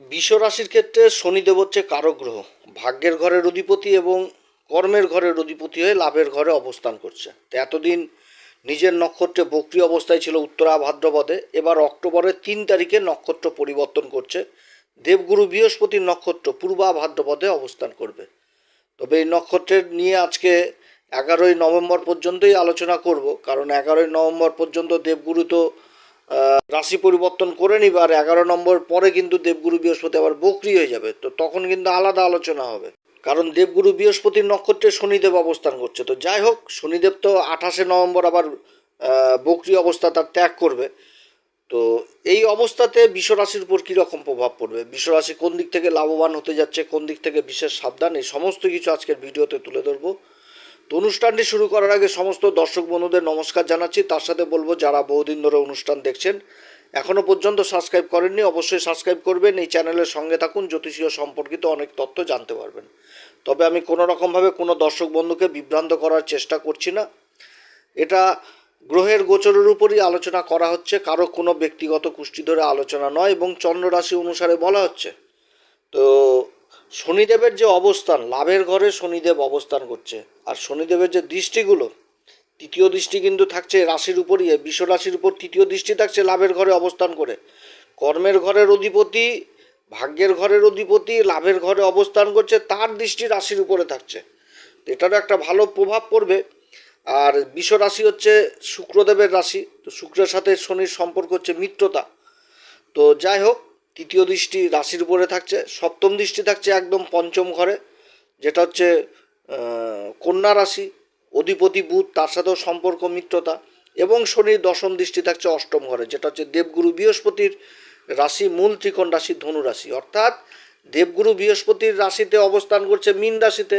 রাশির ক্ষেত্রে শনিদেব হচ্ছে কারক গ্রহ ভাগ্যের ঘরের অধিপতি এবং কর্মের ঘরের অধিপতি হয়ে লাভের ঘরে অবস্থান করছে। তো এতদিন নিজের নক্ষত্রে বক্রি অবস্থায় ছিল উত্তরা ভাদ্রপদে। এবার অক্টোবরের তিন তারিখে নক্ষত্র পরিবর্তন করছে। দেবগুরু বৃহস্পতির নক্ষত্র পূর্বা ভাদ্রপদে অবস্থান করবে। তবে এই নক্ষত্রের নিয়ে আজকে এগারোই নভেম্বর পর্যন্তই আলোচনা করব। কারণ এগারোই নভেম্বর পর্যন্ত দেবগুরু তো রাশি পরিবর্তন করে নিবে আর এগারো নম্বর পরে কিন্তু দেবগুরু বৃহস্পতি আবার বকরি হয়ে যাবে। তো তখন কিন্তু আলাদা আলোচনা হবে। কারণ দেবগুরু বৃহস্পতির নক্ষত্রে শনিদেব অবস্থান করছে। তো যাই হোক, শনিদেব তো আঠাশে নভেম্বর আবার বকরি অবস্থা তার ত্যাগ করবে। তো এই অবস্থাতে বিশ্বরাশির উপর কীরকম প্রভাব পড়বে? বিশ্বরাশি কোন দিক থেকে লাভবান হতে যাচ্ছে, কোন দিক থেকে বিশেষ সাবধান? এই সমস্ত কিছু আজকের ভিডিওতে তুলে ধরবো। তো অনুষ্ঠানটি শুরু করার আগে সমস্ত দর্শক বন্ধুদের নমস্কার জানাচ্ছি। তার সাথে বলব, যারা বহুদিন ধরে অনুষ্ঠান দেখছেন এখনও পর্যন্ত সাবস্ক্রাইব করেননি, অবশ্যই সাবস্ক্রাইব করবেন। এই চ্যানেলের সঙ্গে থাকুন, জ্যোতিষীয় সম্পর্কিত অনেক তথ্য জানতে পারবেন। তবে আমি কোনো রকমভাবে কোনো দর্শক বন্ধুকে বিভ্রান্ত করার চেষ্টা করছি না। এটা গ্রহের গোচরের উপরই আলোচনা করা হচ্ছে, কারও কোনো ব্যক্তিগত কুষ্টি ধরে আলোচনা নয় এবং চন্দ্র রাশি অনুসারে বলা হচ্ছে। তো শনিদেবের যে অবস্থান, লাভের ঘরে শনিদেব অবস্থান করছে। আর শনিদেবের যে দৃষ্টিগুলো, তৃতীয় দৃষ্টি কিন্তু থাকছে রাশির উপরই বিশ্ব রাশির উপর তৃতীয় দৃষ্টি থাকছে লাভের ঘরে অবস্থান করে। কর্মের ঘরের অধিপতি, ভাগ্যের ঘরের অধিপতি লাভের ঘরে অবস্থান করছে, তার দৃষ্টি রাশির উপরে থাকছে। এটারও একটা ভালো প্রভাব পড়বে। আর বিশ্ব রাশি হচ্ছে শুক্রদেবের রাশি, তো শুক্রের সাথে শনির সম্পর্ক হচ্ছে মিত্রতা। তো যাই হোক তৃতীয় দৃষ্টি রাশির উপরে থাকছে, সপ্তম দৃষ্টি থাকছে একদম পঞ্চম ঘরে, যেটা হচ্ছে কন্যা রাশি, অধিপতি বুধ, তার সাথেও সম্পর্ক মিত্রতা, এবং শনির দশম দৃষ্টি থাকছে অষ্টম ঘরে, যেটা হচ্ছে দেবগুরু বৃহস্পতির রাশি, মূল ত্রিকোণ রাশি, ধনু রাশি। অর্থাৎ দেবগুরু বৃহস্পতির রাশিতে অবস্থান করছে মীন রাশিতে,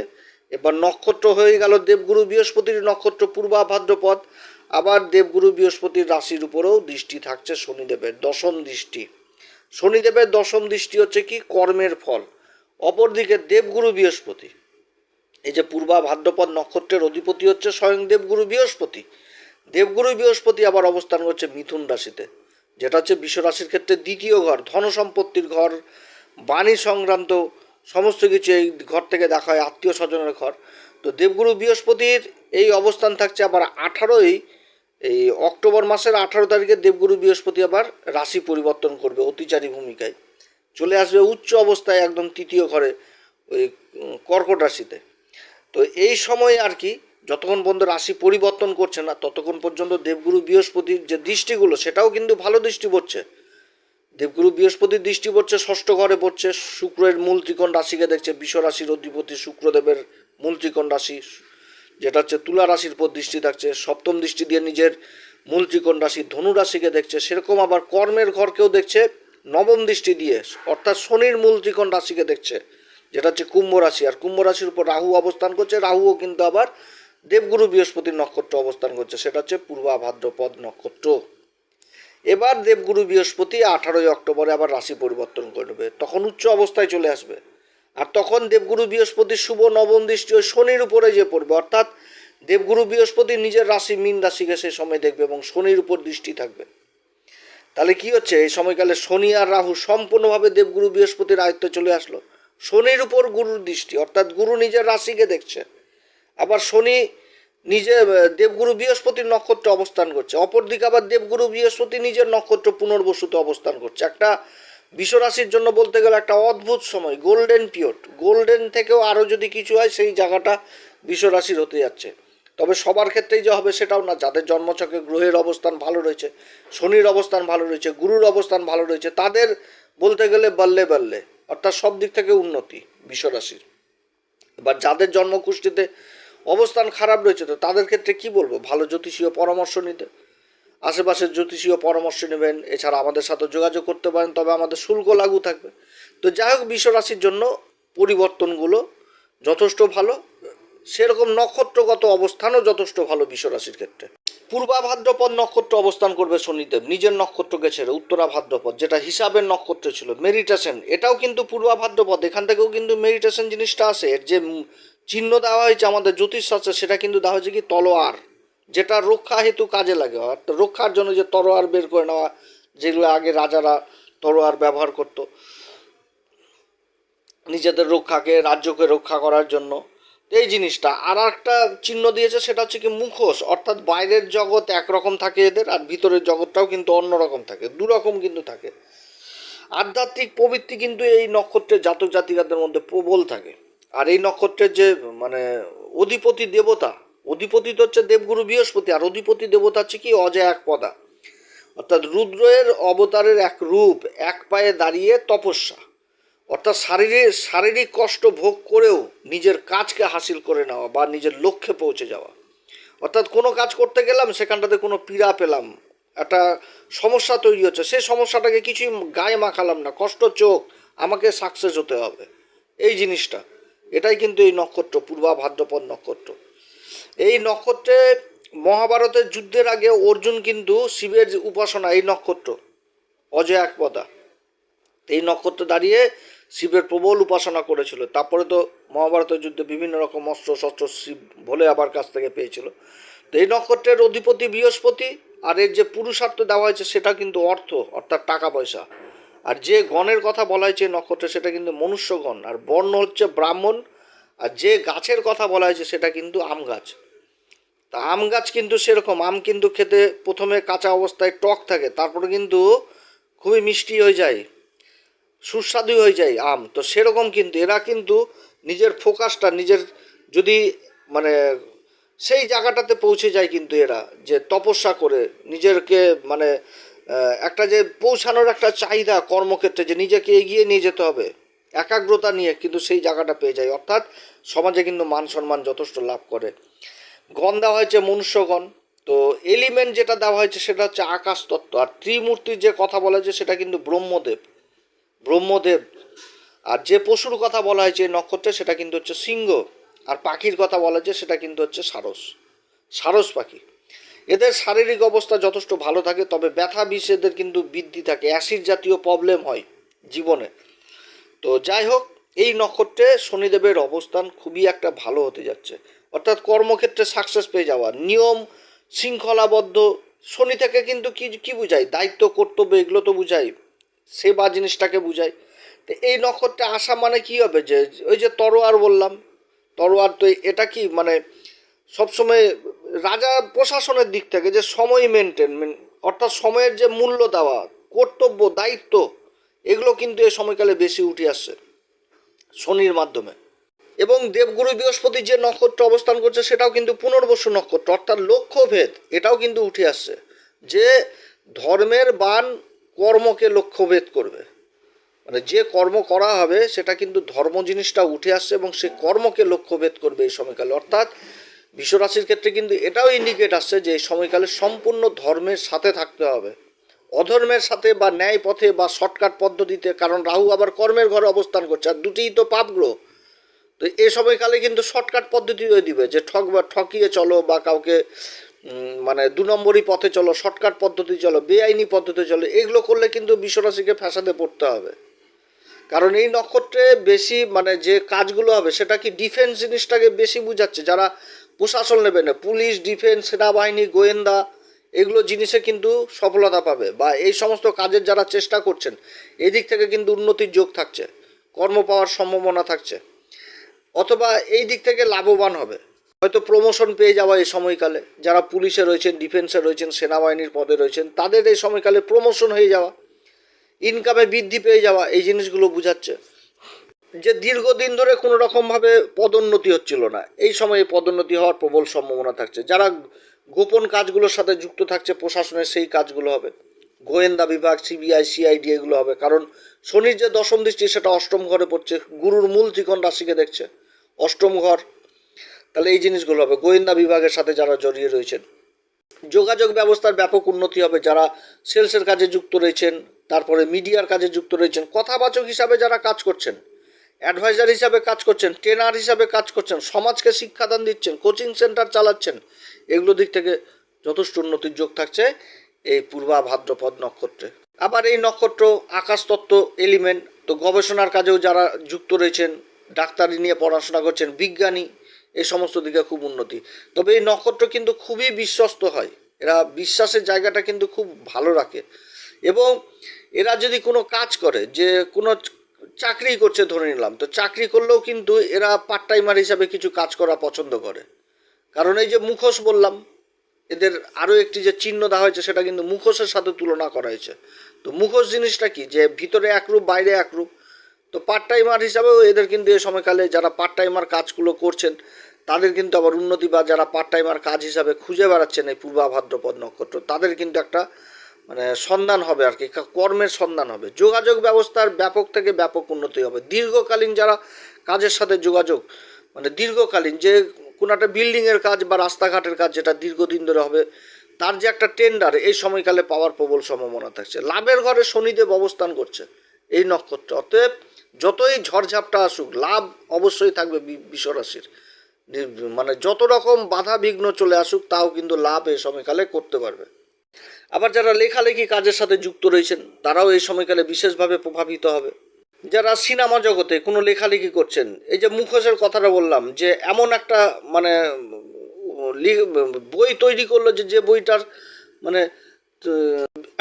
এবার নক্ষত্র হয়ে গেল দেবগুরু বৃহস্পতির নক্ষত্র পূর্বা ভাদ্রপদ, আবার দেবগুরু বৃহস্পতির রাশির উপরেও দৃষ্টি থাকছে শনিদেবের দশম দৃষ্টি। শনিদেবের দশম দৃষ্টি হচ্ছে কি? কর্মের ফল। অপরদিকে দেবগুরু বৃহস্পতি। এই যে পূর্বা ভাদ্রপদ নক্ষত্রের অধিপতি হচ্ছে স্বয়ং দেবগুরু বৃহস্পতি। দেবগুরু বৃহস্পতি আবার অবস্থান করছে মিথুন রাশিতে, যেটা হচ্ছে বিশ্ব রাশির ক্ষেত্রে দ্বিতীয় ঘর ধন সম্পত্তির ঘর, বাণী সংক্রান্ত সমস্ত কিছু এই ঘর থেকে দেখা হয় আত্মীয় স্বজনের ঘর। তো দেবগুরু বৃহস্পতির এই অবস্থান থাকছে আবার আঠারোই এই অক্টোবর মাসের আঠারো তারিখে দেবগুরু বৃহস্পতি আবার রাশি পরিবর্তন করবে অতিচারী ভূমিকায়। চলে আসবে উচ্চ অবস্থায় একদম তৃতীয় ঘরে ওই কর্কট রাশিতে। তো এই সময় আর কি যতক্ষণ পর্যন্ত রাশি পরিবর্তন করছে না, ততক্ষণ পর্যন্ত দেবগুরু বৃহস্পতির যে দৃষ্টিগুলো, সেটাও কিন্তু ভালো দৃষ্টি পড়ছে। দেবগুরু বৃহস্পতির দৃষ্টি পড়ছে, ষষ্ঠ ঘরে পড়ছে, শুক্রের মূল ত্রিকোণ রাশিকে দেখছে বিশ্ব রাশির অধিপতি শুক্রদেবের মূল ত্রিকোণ রাশি যেটা হচ্ছে তুলা রাশির উপর দৃষ্টি থাকছে, সপ্তম দৃষ্টি দিয়ে নিজের মূল ত্রিকোণ রাশি ধনু রাশিকে দেখছে, সেরকম আবার কর্মের ঘরকেও দেখছে, নবম দৃষ্টি দিয়ে, অর্থাৎ শনির মূল ত্রিকোণ রাশিকে দেখছে, যেটা হচ্ছে কুম্ভ রাশি। আর কুম্ভ রাশির উপর রাহু অবস্থান করছে, রাহুও কিন্তু আবার দেবগুরু বৃহস্পতির নক্ষত্র অবস্থান করছে, সেটা হচ্ছে পূর্বা ভাদ্রপদ নক্ষত্র। এবার দেবগুরু বৃহস্পতি আঠারোই অক্টোবরে আবার রাশি পরিবর্তন করবে, তখন উচ্চ অবস্থায় চলে আসবে। আর তখন দেবগুরু বৃহস্পতির শুভ, নবম দৃষ্টি ওই শনির উপরে যে পড়বে, অর্থাৎ দেবগুরু বৃহস্পতি নিজের রাশি, মীন রাশিকে সেই সময় দেখবে এবং শনির উপর দৃষ্টি থাকবে। তাহলে কি হচ্ছে? এই সময়কালে শনি আর রাহু সম্পূর্ণভাবে দেবগুরু বৃহস্পতির আয়ত্তে চলে আসলো। শনির উপর গুরুর দৃষ্টি, অর্থাৎ গুরু নিজের রাশিকে দেখছে। আবার শনি নিজে দেবগুরু বৃহস্পতির নক্ষত্রে অবস্থান করছে। অপরদিকে আবার দেবগুরু বৃহস্পতি নিজের নক্ষত্র পুনর্বসুতে অবস্থান করছে। একটা বিশ্বরাশির জন্য বলতে গেলে একটা অদ্ভুত সময় গোল্ডেন পিরিয়ড গোল্ডেন থেকেও আরও যদি কিছু হয়, সেই জায়গাটা বিশ্বরাশির হতে যাচ্ছে। তবে সবার ক্ষেত্রেই যে হবে সেটাও না। যাদের জন্মছকে গ্রহের অবস্থান ভালো রয়েছে, শনির অবস্থান ভালো রয়েছে, গুরুর অবস্থান ভালো রয়েছে, তাদের বলতে গেলে বাল্লে বাল্লে, অর্থাৎ সব দিক থেকে উন্নতি বিশ্বরাশির। এবার যাদের জন্মকুষ্ঠিতে অবস্থান খারাপ রয়েছে, তো তাদের ক্ষেত্রে কি বলব? ভালো জ্যোতিষীয় পরামর্শ নিতে। আশেপাশের জ্যোতিষীয় পরামর্শ নেবেন, এছাড়া আমাদের সাথে যোগাযোগ করতে পারেন, তবে আমাদের শুল্ক লাগু থাকবে। তো যাই হোক বিশ্বরাশির জন্য পরিবর্তনগুলো যথেষ্ট ভালো। সেরকম নক্ষত্রগত অবস্থানও যথেষ্ট ভালো বিশ্বরাশির ক্ষেত্রে। পূর্বা ভাদ্রপদ নক্ষত্র অবস্থান করবে শনিদেব, নিজের নক্ষত্রকে ছেড়ে উত্তরা ভাদ্রপদ যেটা হিসাবের নক্ষত্র ছিল, মেডিটেশন। এটাও কিন্তু পূর্বা ভাদ্রপদ এখান থেকেও কিন্তু মেডিটেশন জিনিসটা আসে। এর যে চিহ্ন দেওয়া হয়েছে আমাদের জ্যোতিষশাস্ত্রে, সেটা কিন্তু দেওয়া হয়েছে কি তলোয়ার। যেটা রক্ষা হেতু কাজে লাগে অর্থাৎ রক্ষার জন্য যে তরোয়ার বের করে নেওয়া, যেগুলো আগে রাজারা তরোয়ার ব্যবহার করতো। নিজেদের রক্ষাকে, রাজ্যকে রক্ষা করার জন্য। এই জিনিসটা। আর একটা চিহ্ন দিয়েছে, সেটা হচ্ছে কি মুখোশ। অর্থাৎ বাইরের জগৎ একরকম থাকে এদের, আর ভিতরের জগৎটাও কিন্তু অন্যরকম থাকে। দুরকম কিন্তু থাকে। আধ্যাত্মিক প্রবৃত্তি কিন্তু এই নক্ষত্রের জাতক জাতিকাদের মধ্যে প্রবল থাকে। আর এই নক্ষত্রের যে মানে অধিপতি দেবতা অধিপতি তো হচ্ছে দেবগুরু বৃহস্পতি, আর অধিপতি দেবতা হচ্ছে কি? অজয় এক পদা। অর্থাৎ রুদ্রের অবতারের এক রূপ এক পায়ে দাঁড়িয়ে তপস্যা। অর্থাৎ শারীরিক শারীরিক কষ্ট ভোগ করেও নিজের কাজকে হাসিল করে নেওয়া বা নিজের লক্ষ্যে পৌঁছে যাওয়া। অর্থাৎ কোনো কাজ করতে গেলাম, সেখানটাতে কোনো পীড়া পেলাম। একটা সমস্যা তৈরি হচ্ছে। সেই সমস্যাটাকে কিছুই গায়ে মাখালাম না। কষ্ট চোখ, আমাকে সাকসেস হতে হবে। এই জিনিসটা। এটাই কিন্তু এই নক্ষত্র পূর্বা ভাদ্রপদ নক্ষত্র। এই নক্ষত্রে মহাভারতের যুদ্ধের আগে অর্জুন কিন্তু শিবের উপাসনা, এই নক্ষত্র, অজয় একপদা। এই নক্ষত্রে দাঁড়িয়ে শিবের প্রবল উপাসনা করেছিল। তারপরে তো মহাভারতের যুদ্ধে বিভিন্ন রকম অস্ত্র শস্ত্র শিব ভোলে আবার কাছ থেকে পেয়েছিল। তো এই নক্ষত্রের অধিপতি বৃহস্পতি, আর এর যে পুরুষার্থ দেওয়া হয়েছে সেটা কিন্তু অর্থ, অর্থাৎ টাকা পয়সা। আর যে গণের কথা বলা হয়েছে নক্ষত্রে, সেটা কিন্তু মনুষ্যগণ। আর বর্ণ হচ্ছে ব্রাহ্মণ আর যে গাছের কথা বলা হয়েছে সেটা কিন্তু আম গাছ। তা আম গাছ কিন্তু সেরকম, আম কিন্তু খেতে প্রথমে কাঁচা অবস্থায় টক থাকে, তারপরে কিন্তু খুবই মিষ্টি হয়ে যায়, সুস্বাদু হয়ে যায় আম। তো সেরকম কিন্তু, এরা কিন্তু নিজের ফোকাসটা নিজের যদি মানে সেই জায়গাটাতে পৌঁছে যায় কিন্তু এরা, যে তপস্যা করে, নিজেরকে মানে একটা যে পৌঁছানোর একটা চাহিদা কর্মক্ষেত্রে, যে নিজেকে এগিয়ে নিয়ে যেতে হবে, একাগ্রতা নিয়ে কিন্তু সেই জায়গাটা পেয়ে যায়। অর্থাৎ সমাজে কিন্তু মান সম্মান যথেষ্ট লাভ করে। গণ দেওয়া হয়েছে মনুষ্যগণ। তো এলিমেন্ট যেটা দেওয়া হয়েছে সেটা হচ্ছে আকাশ তত্ত্ব। আর ত্রিমূর্তির যে কথা বলা হয়েছে সেটা কিন্তু ব্রহ্মদেব। ব্রহ্মদেব। আর যে পশুর কথা বলা হয়েছে নক্ষত্রে সেটা কিন্তু হচ্ছে সিংহ। আর পাখির কথা বলা হয়েছে সেটা কিন্তু হচ্ছে সারস। সারস পাখি। এদের শারীরিক অবস্থা যথেষ্ট ভালো থাকে, তবে ব্যথা বিষ এদের কিন্তু বৃদ্ধি থাকে। অ্যাসিড জাতীয় প্রবলেম হয় জীবনে। তো যাই হোক এই নক্ষত্রে শনিদেবের অবস্থান খুবই একটা ভালো হতে যাচ্ছে। অর্থাৎ কর্মক্ষেত্রে সাকসেস পেয়ে যাওয়া। নিয়ম শৃঙ্খলাবদ্ধ। শনি থেকে কিন্তু কি, কী বুঝায় দায়িত্ব, কর্তব্য, এগুলো তো বুঝায় সেবা জিনিসটাকে বুঝায় তো এই নক্ষত্রে আসা মানে কি হবে? যে, ওই যে তরোয়ার বললাম। তরোয়ার তো এটা কি? মানে সবসময় রাজা প্রশাসনের দিক থেকে যে সময় মেনটেন অর্থাৎ সময়ের যে মূল্য দেওয়া, কর্তব্য, দায়িত্ব, এগুলো কিন্তু এই সময়কালে বেশি উঠে আসছে। শনির মাধ্যমে। এবং দেবগুরু বৃহস্পতি যে নক্ষত্র অবস্থান করছে, সেটাও কিন্তু পুনর্বসু নক্ষত্র, অর্থাৎ লক্ষ্যভেদ, এটাও কিন্তু উঠে আসছে যে ধর্মের বান কর্মকে লক্ষ্যভেদ করবে। মানে যে কর্ম করা হবে, সেটা কিন্তু ধর্ম জিনিসটা উঠে আসছে এবং সে কর্মকে লক্ষ্যভেদ করবে এই সময়কালে। অর্থাৎ বিশ্বরাশির ক্ষেত্রে কিন্তু এটাও ইন্ডিকেট আসছে যে এই সময়কালে সম্পূর্ণ ধর্মের সাথে থাকতে হবে। অধর্মের সাথে বা ন্যায় পথে বা শর্টকাট পদ্ধতিতে, কারণ রাহু আবার কর্মের ঘরে অবস্থান করছে, আর দুটিই তো পাপ তো এ সময়কালে কিন্তু শর্টকাট পদ্ধতি হয়ে দিবে, যে ঠক বা ঠকিয়ে চলো বা কাউকে মানে দু নম্বরই পথে চলো, শর্টকাট পদ্ধতি চলো, বেআইনি পদ্ধতি চলো, এগুলো করলে কিন্তু বিশ্বরাশিকে ফ্যাসাদে পড়তে হবে। কারণ এই নক্ষত্রে বেশি মানে যে কাজগুলো হবে, সেটা কি ডিফেন্স জিনিসটাকে বেশি বুঝাচ্ছে? যারা প্রশাসন নেবে না, পুলিশ, ডিফেন্স, সেনাবাহিনী, গোয়েন্দা এগুলো জিনিসে কিন্তু সফলতা পাবে বা এই সমস্ত কাজের যারা চেষ্টা করছেন, এদিক থেকে কিন্তু উন্নতির যোগ থাকছে, কর্ম পাওয়ার সম্ভাবনা থাকছে, অথবা এই দিক থেকে লাভবান হবে। হয়তো প্রমোশন পেয়ে যাওয়া এই সময়কালে, যারা পুলিশে রয়েছেন ডিফেন্সে রয়েছেন, সেনাবাহিনীর পদে রয়েছেন, তাদের এই সময়কালে প্রমোশন হয়ে যাওয়া ইনকামে বৃদ্ধি পেয়ে যাওয়া, এই জিনিসগুলো বোঝাচ্ছে। যে দীর্ঘদিন ধরে কোনো রকমভাবে পদোন্নতি হচ্ছিল না, এই সময়ে পদোন্নতি হওয়ার প্রবল সম্ভাবনা থাকছে। যারা গোপন কাজগুলোর সাথে যুক্ত থাকছে প্রশাসনের সেই কাজগুলো হবে। গোয়েন্দা বিভাগ, সিবিআই, সিআইডি এগুলো হবে। কারণ শনির যে দশম দৃষ্টি, সেটা অষ্টম ঘরে পড়ছে। গুরুর মূল ত্রিকোণ রাশিকে দেখছে। অষ্টম ঘর। তাহলে এই জিনিসগুলো হবে। গোয়েন্দা বিভাগের সাথে যারা জড়িয়ে রয়েছেন। যোগাযোগ ব্যবস্থার ব্যাপক উন্নতি হবে। যারা সেলসের কাজে যুক্ত রয়েছেন, তারপরে মিডিয়ার কাজে যুক্ত রয়েছেন, কথাবাচক হিসাবে যারা কাজ করছেন অ্যাডভাইজার হিসাবে কাজ করছেন, ট্রেনার হিসাবে কাজ করছেন, সমাজকে শিক্ষাদান দিচ্ছেন, কোচিং সেন্টার চালাচ্ছেন, এগুলো দিক থেকে যথেষ্ট উন্নতির যোগ থাকছে এই পূর্বা ভাদ্রপদ নক্ষত্রে। আবার এই নক্ষত্র আকাশতত্ত্ব এলিমেন্ট তো গবেষণার কাজেও যারা যুক্ত রয়েছেন, ডাক্তারি নিয়ে পড়াশোনা করছেন, বিজ্ঞানী, এই সমস্ত দিকে খুব উন্নতি। তবে এই নক্ষত্র কিন্তু খুবই বিশ্বস্ত হয়, এরা বিশ্বাসের জায়গাটা কিন্তু খুব ভালো রাখে। এবং এরা যদি কোনো কাজ করে, যে কোনো চাকরি করছে, ধরে নিলাম। তো চাকরি করলেও কিন্তু এরা পার্ট টাইমার হিসাবে কিছু কাজ করা পছন্দ করে। কারণ এই যে মুখোশ বললাম, এদের আরও একটি যে চিহ্ন দেওয়া হয়েছে, সেটা কিন্তু মুখোশের সাথে তুলনা করা হয়েছে। তো মুখোশ জিনিসটা কি? যে ভিতরে একরূপ, বাইরে একরূপ। তো পার্ট টাইমার হিসাবেও এদের কিন্তু এ সময়কালে যারা পার্ট টাইমার কাজগুলো করছেন, তাদের কিন্তু আবার উন্নতি বা যারা পার্ট টাইমার কাজ হিসাবে খুঁজে বেড়াচ্ছেন এই পূর্বা ভাদ্রপদ নক্ষত্র, তাদের কিন্তু একটা মানে সন্ধান হবে আর কি কর্মের সন্ধান হবে। যোগাযোগ ব্যবস্থার ব্যাপক থেকে ব্যাপক উন্নতি হবে। দীর্ঘকালীন যারা কাজের সাথে যোগাযোগ মানে দীর্ঘকালীন যে কোনো একটা বিল্ডিংয়ের কাজ বা রাস্তাঘাটের কাজ যেটা দীর্ঘদিন ধরে হবে, তার যে একটা টেন্ডার এই সময়কালে পাওয়ার প্রবল সম্ভাবনা থাকছে। লাভের ঘরে শনিদেব অবস্থান করছে এই নক্ষত্র। অতএব যতই ঝড়ঝাপটা আসুক, লাভ অবশ্যই থাকবে বিশ্বরাশির। মানে যত রকম বাধা বিঘ্ন চলে আসুক, তাও কিন্তু লাভ এই সময়কালে করতে পারবে। আবার যারা লেখালেখি কাজের সাথে যুক্ত রয়েছেন, তারাও এই সময়কালে বিশেষভাবে প্রভাবিত হবে। যারা সিনেমা জগতে কোনো লেখালেখি করছেন, এই যে মুখোশের কথাটা বললাম, যে এমন একটা মানে বই তৈরি করল যে যে বইটার মানে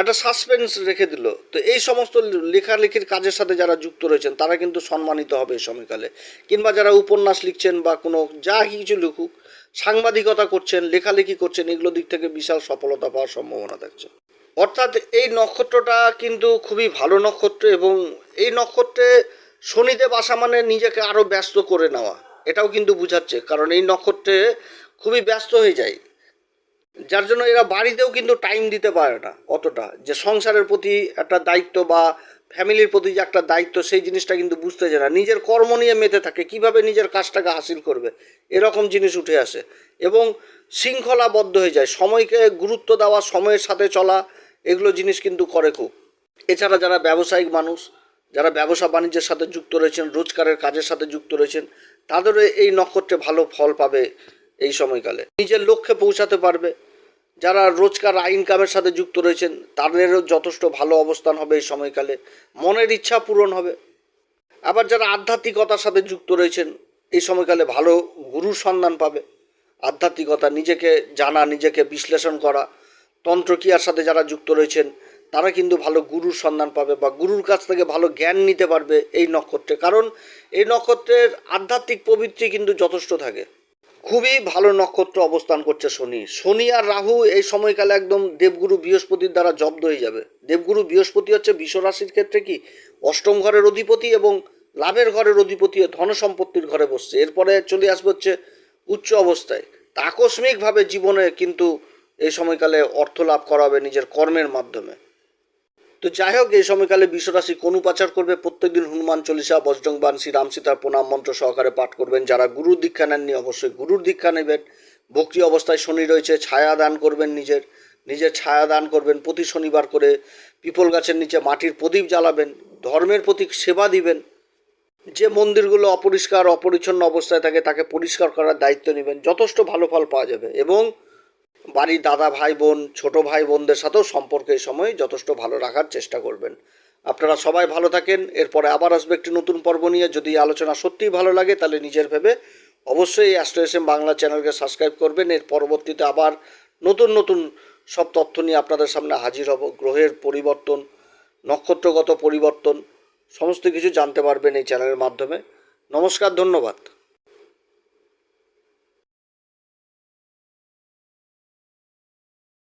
একটা সাসপেন্স রেখে দিল। তো এই সমস্ত লেখালেখির কাজের সাথে যারা যুক্ত রয়েছেন, তারা কিন্তু সম্মানিত হবে এই সময়কালে। কিংবা যারা উপন্যাস লিখছেন বা কোনো যা কিছু লিখুক, সাংবাদিকতা করছেন, লেখালেখি করছেন, এগুলো দিক থেকে বিশাল সফলতা পাওয়ার সম্ভাবনা থাকছে। অর্থাৎ এই নক্ষত্রটা কিন্তু খুবই ভালো নক্ষত্র এবং এই নক্ষত্রে শনিদেব আসা মানে নিজেকে আরও ব্যস্ত করে নেওয়া। এটাও কিন্তু বুঝাচ্ছে, কারণ এই নক্ষত্রে খুবই ব্যস্ত হয়ে যায়। যার জন্য এরা বাড়িতেও কিন্তু টাইম দিতে পারে না অতটা। যে সংসারের প্রতি একটা দায়িত্ব বা ফ্যামিলির প্রতি যে একটা দায়িত্ব, সেই জিনিসটা কিন্তু বুঝতে চায় না। নিজের কর্ম নিয়ে মেতে থাকে, কীভাবে নিজের কাজটাকে হাসিল করবে? এরকম জিনিস উঠে আসে। এবং শৃঙ্খলাবদ্ধ হয়ে যায়। সময়কে গুরুত্ব দেওয়া, সময়ের সাথে চলা, এগুলো জিনিস কিন্তু করে খুব। এছাড়া যারা ব্যবসায়িক মানুষ, যারা ব্যবসা বাণিজ্যের সাথে যুক্ত রয়েছেন, রোজগারের কাজের সাথে যুক্ত রয়েছেন, তাদেরও এই নক্ষত্রে ভালো ফল পাবে এই সময়কালে। নিজের লক্ষ্যে পৌঁছাতে পারবে। যারা রোজকার ইনকামের সাথে যুক্ত রয়েছেন, তাদেরও যথেষ্ট ভালো অবস্থান হবে এই সময়কালে। মনের ইচ্ছা পূরণ হবে। আবার যারা আধ্যাত্মিকতার সাথে যুক্ত রয়েছেন, এই সময়কালে ভালো গুরুর সন্ধান পাবে। আধ্যাত্মিকতা, নিজেকে জানা, নিজেকে বিশ্লেষণ করা, তন্ত্রক্রিয়ার সাথে যারা যুক্ত রয়েছেন, তারা কিন্তু ভালো গুরুর সন্ধান পাবে বা গুরুর কাছ থেকে ভালো জ্ঞান নিতে পারবে এই নক্ষত্রে। কারণ এই নক্ষত্রের আধ্যাত্মিক প্রবৃত্তি কিন্তু যথেষ্ট থাকে। খুবই ভালো নক্ষত্র অবস্থান করছে শনি। শনি আর রাহু এই সময়কালে একদম দেবগুরু বৃহস্পতির দ্বারা জব্দ হয়ে যাবে। দেবগুরু বৃহস্পতি হচ্ছে বিশ্বরাশির ক্ষেত্রে কি? অষ্টম ঘরের অধিপতি এবং লাভের ঘরের অধিপতি ধন সম্পত্তির ঘরে বসছে। এরপরে চলে আসবে হচ্ছে উচ্চ অবস্থায়। তা আকস্মিকভাবে জীবনে কিন্তু এই সময়কালে অর্থ লাভ করাবে নিজের কর্মের মাধ্যমে। তো যাই হোক, এই সময়কালে বিশ্বরাশি কোন উপাচার করবে? প্রত্যেকদিন হনুমান চল্লিশা শ্রী রাম সীতার প্রণাম মন্ত্র সহকারে পাঠ করবেন। যারা গুরুর দীক্ষা নেননি, অবশ্যই গুরুর দীক্ষা নেবেন। ভক্তি অবস্থায় শনি রয়েছে, ছায়া দান করবেন নিজের নিজের ছায়া দান করবেন। প্রতি শনিবার করে পিপল গাছের নিচে মাটির প্রদীপ জ্বালাবেন, ধর্মের প্রতি সেবা দিবেন। যে মন্দিরগুলো অপরিষ্কার, অপরিচ্ছন্ন অবস্থায় থাকে, তাকে পরিষ্কার করার দায়িত্ব নেবেন। যথেষ্ট ভালো ফল পাওয়া যাবে এবং বাড়ির দাদা ভাই বোন, ছোট ভাই বোনদের সাথেও সম্পর্ক এই সময় যথেষ্ট ভালো রাখার চেষ্টা করবেন। আপনারা সবাই ভালো থাকেন। এরপরে আবার আসবে একটি নতুন পর্ব নিয়ে। যদি আলোচনা সত্যিই ভালো লাগে, তাহলে নিজের ভেবে অবশ্যই অ্যাস্ট্রো এস বাংলা চ্যানেলকে সাবস্ক্রাইব করবেন। এর পরবর্তীতে আবার নতুন নতুন সব তথ্য নিয়ে আপনাদের সামনে হাজির হব। গ্রহের পরিবর্তন, নক্ষত্রগত পরিবর্তন, সমস্ত কিছু জানতে পারবেন এই চ্যানেলের মাধ্যমে। নমস্কার, ধন্যবাদ।